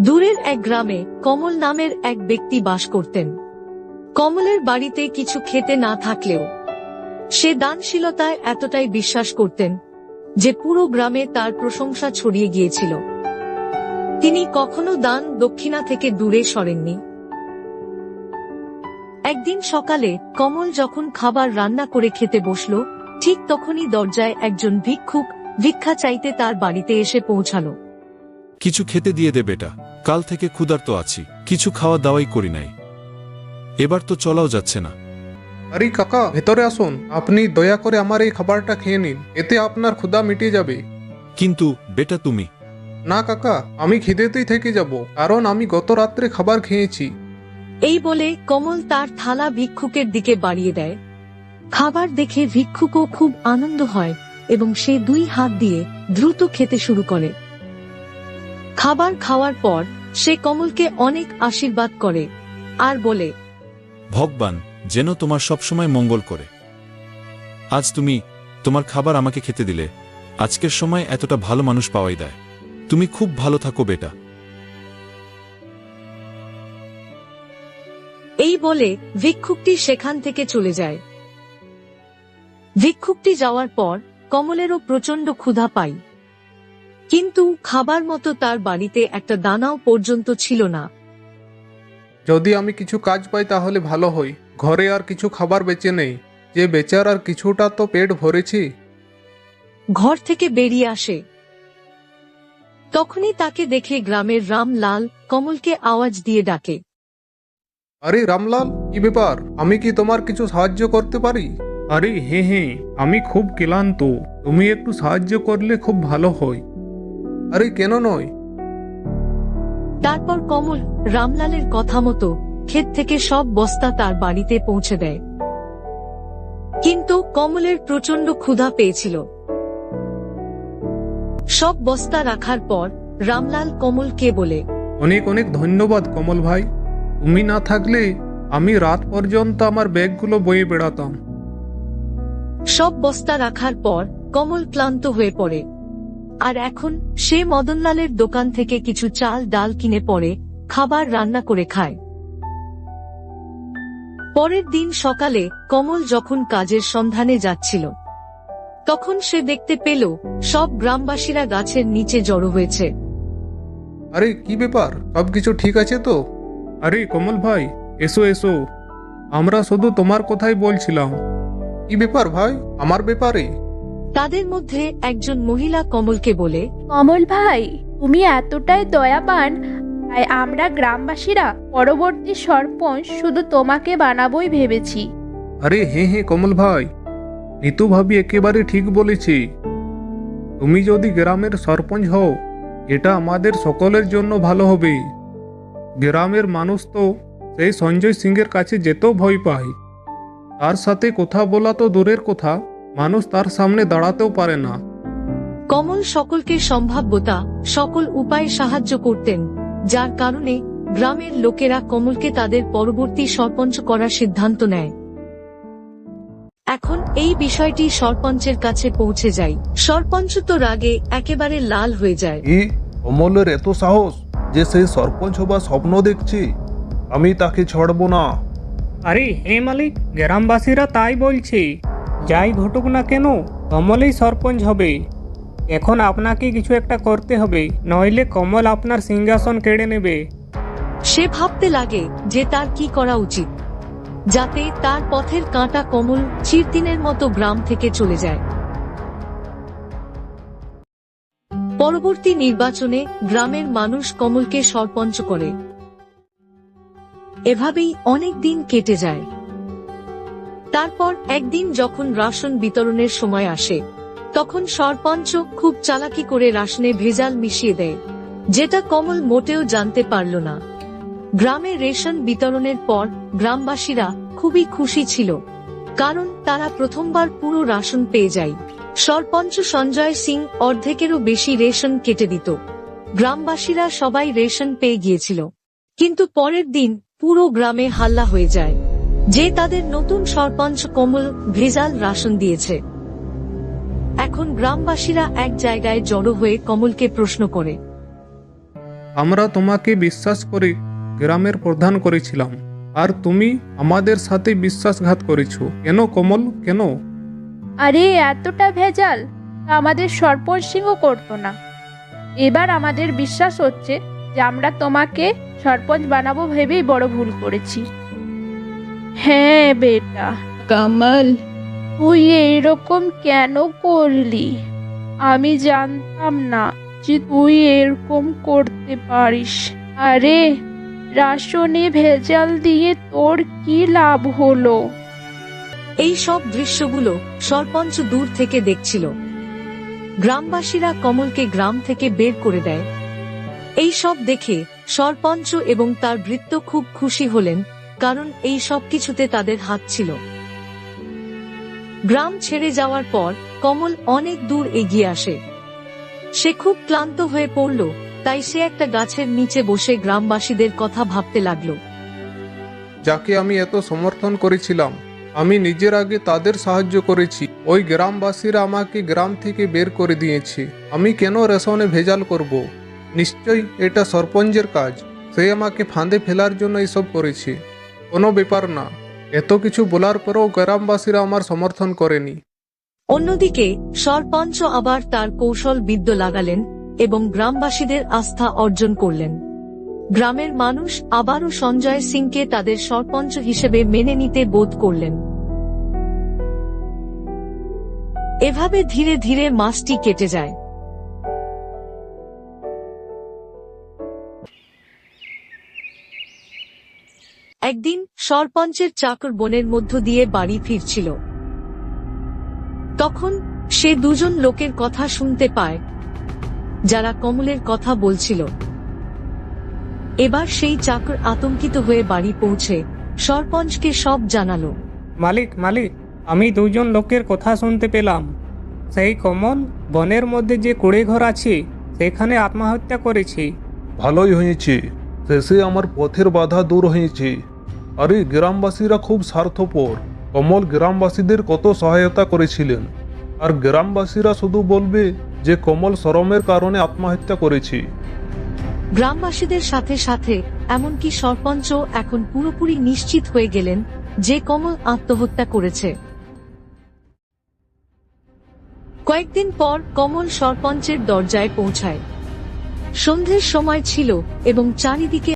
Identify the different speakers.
Speaker 1: দূরের এক গ্রামে কমল নামের এক ব্যক্তি বাস করতেন। কমলের বাড়িতে কিছু খেতে না থাকলেও সে দানশীলতায় এতটাই বিশ্বাস করতেন যে পুরো গ্রামে তার প্রশংসা ছড়িয়ে গিয়েছিল। তিনি কখনো দান দক্ষিণা থেকে দূরে সরেননি। একদিন সকালে কমল যখন খাবার রান্না করে খেতে বসল, ঠিক তখনই দরজায় একজন ভিক্ষুক ভিক্ষা চাইতে তার বাড়িতে এসে পৌঁছালো।
Speaker 2: কিছু খেতে দিয়ে দে বেটা কাল থেকে ক্ষুধার্ত আছি কিছু খাওয়া দাওয়াই করি নাই। এবার তো চলাও যাচ্ছে না।
Speaker 3: আরে কাকা ভেতরে আসুন আপনি দয়া করে আমার এই খাবারটা খেয়ে নিন এতে আপনার ক্ষুধা মিটে যাবে।
Speaker 2: কিন্তু বেটা তুমি?
Speaker 3: না কাকা আমি খিদেতেই থেকে যাব কারণ আমি গত রাত্রে খাবার খেয়েছি।
Speaker 1: এই বলে কমল তার থালা ভিক্ষুকের দিকে বাড়িয়ে দেয়। খাবার দেখে ভিক্ষুকও খুব আনন্দ হয় এবং সে দুই হাত দিয়ে দ্রুত খেতে শুরু করে। খাবার খাওয়ার পর সে কমলকে অনেক আশীর্বাদ করে আর বলে
Speaker 2: ভগবান যেন তোমার সবসময় মঙ্গল করে। আজ তুমি তোমার খাবার আমাকে খেতে দিলে। আজকের সময় এতটা ভালো মানুষ পাওয়াই দেয়। তুমি খুব ভালো থাকো বেটা।
Speaker 1: এই বলে ভিক্ষুকটি সেখান থেকে চলে যায়। ভিক্ষুকটি যাওয়ার পর কমলেরও প্রচণ্ড ক্ষুধা পাই কিন্তু খাবার মতো তার বাড়িতে একটা দানাও পর্যন্ত ছিল না।
Speaker 3: যদি আমি কিছু কাজ পাই তাহলে ভালো হই ঘরে আর কিছু খাবার বেঁচে নেই। যে বেচার আর কিছুটা তো পেট ভরেছি।
Speaker 1: ঘর থেকে বেরিয়ে আসে। তখনই তাকে দেখে গ্রামের রামলাল কমলকে আওয়াজ দিয়ে ডাকে।
Speaker 3: আরে রামলাল কি ব্যাপার? আমি কি তোমার কিছু সাহায্য করতে পারি? আরে হ্যাঁ হ্যাঁ আমি খুব ক্লান্ত। তুমি একটু সাহায্য করলে খুব ভালো হয়। আরে কেন নয়?
Speaker 1: তারপর কমল রামলালের কথা মতো ক্ষেত থেকে সব বস্তা তার বাড়িতে পৌঁছে দেয়। কিন্তু কমলের প্রচণ্ড ক্ষুধা পেয়েছিল। সব বস্তা রাখার পর রামলাল কমলকে বলে
Speaker 3: অনেক অনেক ধন্যবাদ কমল ভাই। তুমি না থাকলে আমি রাত পর্যন্ত আমার ব্যাগগুলো বয়ে বেড়াতাম।
Speaker 1: সব বস্তা রাখার পর কমল ক্লান্ত হয়ে পড়ে। আর এখন সে মদনলালের দোকান থেকে কিছু চাল ডাল কিনে পরে খাবার রান্না করে খায়। পরের দিন সকালে কমল যখন কাজের সন্ধানে যাচ্ছিল তখন সে দেখতে পেল সব গ্রামবাসীরা গাছের নিচে জড়ো হয়েছে।
Speaker 3: আরে কি ব্যাপার? সবকিছু ঠিক আছে তো? আরে কমল ভাই এসো এসো। আমরা শুধু তোমার কথাই বলছিলাম। কি ব্যাপার ভাই? আমার ব্যাপারে?
Speaker 1: তাদের মধ্যে একজন মহিলা কমলকে বলে
Speaker 4: কমল ভাই তুমি এতটাই দয়াবান তাই আমরা গ্রামবাসীরা পরবর্তী সরপঞ্চ শুধু তোমাকে বানাবোই ভেবেছি।
Speaker 3: আরে হ্যাঁ হ্যাঁ কমল ভাই নিতু ভাবি একেবারে ঠিক বলেছে। তুমি যদি গ্রামের সরপঞ্চ হও এটা আমাদের সকলের জন্য ভালো হবে। গ্রামের মানুষ তো সেই সঞ্জয় সিংয়ের কাছে যেতেও ভয় পায়। তার সাথে কথা বলা তো দূরের কথা। মানুষ তার সামনে দাঁড়াতেও পারে না।
Speaker 1: কমল সকলকে সম্ভাব্যতা সকল উপায়ে সাহায্য করতেন যার কারণে গ্রামের লোকেরা কমলকে তাদের পরবর্তী সরপঞ্চ করার সিদ্ধান্ত নেয়। এখন এই বিষয়টি সরপঞ্চের কাছে পৌঁছে যায়। সরপঞ্চ তো রাগে একেবারে লাল হয়ে যায়।
Speaker 5: এ অমলের এত সাহস যে সে সরপঞ্চ হবার স্বপ্ন দেখছে আমি তাকে ছাড়বো না।
Speaker 6: আরে হে মালিক গ্রামবাসীরা তাই বলছে। যাই ঘটুক না কেন, কমলই সরপঞ্চ হবে। এখন আপনাকে কিছু একটা করতে হবে, নইলে কমল আপনার সিংহাসন কেড়ে নেবে।
Speaker 1: সে ভাবতে লাগে যে তার কি করা উচিত, যাতে তার পথের কাঁটা কমল চিরদিনের মতো গ্রাম থেকে চলে যায়। পরবর্তী নির্বাচনে গ্রামের মানুষ কমলকে সরপঞ্চ করে। এভাবেই অনেক দিন কেটে যায়। তারপর একদিন যখন রাশন বিতরণের সময় আসে, তখন সরপঞ্চ খুব চালাকি করে রাশনে ভেজাল মিশিয়ে দেয়, যেটা কমল মোটেও জানতে পারল না। গ্রামে রেশন বিতরণের পর গ্রামবাসীরা খুবই খুশি ছিল, কারণ তারা প্রথমবার পুরো রাশন পেয়ে যায়। সরপঞ্চ সঞ্জয় সিং অর্ধেকেরও বেশি রেশন কেটে দিত। গ্রামবাসীরা সবাই রেশন পেয়ে গিয়েছিল। কিন্তু পরের দিন পুরো গ্রামে হাল্লা হয়ে যায়। যে তাদের নতুন সরপঞ্চ কমল ভেজাল রাশন দিয়েছে। এখন গ্রামবাসীরা এক জায়গায় জড়ো হয়ে কমলকে প্রশ্ন করে।
Speaker 3: আমরা তোমাকে বিশ্বাস করে গ্রামের প্রধান করেছিলাম আর তুমি আমাদের সাথে বিশ্বাসঘাত করেছ। কেন কমল? কেন?
Speaker 4: আরে এতটা ভেজাল! তা আমাদের সরপঞ্চ সিংহ করতো না। এবার আমাদের বিশ্বাস হচ্ছে যে আমরা তোমাকে সরপঞ্চ বানাবো ভেবেই বড় ভুল করেছি। হ্যাঁ বেটা। কামাল। তুই এরকম কেন করলি? আমি জানতাম না যে তুই এরকম করতে পারিস। আরে রাশনে ভেজাল দিয়ে তোর কি লাভ হলো?
Speaker 1: এই সব দৃশ্যগুলো সরপঞ্চ দূর থেকে দেখছিল। গ্রামবাসীরা কমলকে গ্রাম থেকে বের করে দেয়। এই সব দেখে সরপঞ্চ এবং তার ভৃত্য খুব খুশি হলেন কারণ এই সব কিছুতে তাদের হাত ছিল। গ্রাম ছেড়ে যাওয়ার পর কমল অনেক দূর এগিয়ে আসে। সে খুব ক্লান্ত হয়ে পড়ল, তাই সে একটা গাছের নিচে বসে গ্রামবাসীদের কথা ভাবতে লাগল।
Speaker 3: যাকে আমি এত সমর্থন করেছিলাম, আমি নিজের আগে তাদের সাহায্য করেছি। ওই গ্রামবাসীরা আমাকে গ্রাম থেকে বের করে দিয়েছে। আমি কেন রেশনে ভেজাল করব? নিশ্চয়ই এটা সরপঞ্চের কাজ। সে আমাকে ফাঁদে ফেলার জন্য এসব করেছে। কোনো ব্যাপার না। এত কিছু বলার পরেও গ্রামবাসীরা আমার সমর্থন করেনি।
Speaker 1: অন্যদিকে, সরপঞ্চ আবার তার কৌশল বিদ্য লাগালেন এবং গ্রামবাসীদের আস্থা অর্জন করলেন। গ্রামের মানুষ আবারও সঞ্জয় সিংকে তাদের সরপঞ্চ হিসেবে মেনে নিতে বোধ করলেন। এভাবে ধীরে ধীরে মাসটি কেটে যায়। একদিন সরপঞ্চের চাকর বনের মধ্য দিয়ে বাড়ি ফিরছিল। তখন সে দুজন লোকের কথা শুনতে পায় যারা কমলের কথা বলছিল। এবার সেই চাকর আতঙ্কিত হয়ে বাড়ি পৌঁছে সরপঞ্চকে সব জানালো।
Speaker 6: মালিক মালিক আমি দুজন লোকের কথা শুনতে পেলাম। সেই কমল বনের মধ্যে যে কুড়ে ঘর আছে সেখানে আত্মহত্যা করেছে।
Speaker 5: ভালোই হয়েছে শেষে আমার পথের বাধা দূর হয়েছে। আরে গ্রামবাসীরা খুব স্বার্থপর। কমল গ্রামবাসীদের কত সহায়তা করেছিলেন। আর গ্রামবাসীরা শুধু বলবে যে কমল শরমের কারণে আত্মহত্যা করেছি।
Speaker 1: গ্রামবাসীদের সাথে সাথে, এমনকি সরপঞ্চ এখন পুরোপুরি নিশ্চিত হয়ে গেলেন যে কমল আত্মহত্যা করেছে। কয়েকদিন পর কমল সরপঞ্চের দরজায় পৌঁছায়। সন্ধ্যের সময় ছিল এবং চারিদিকে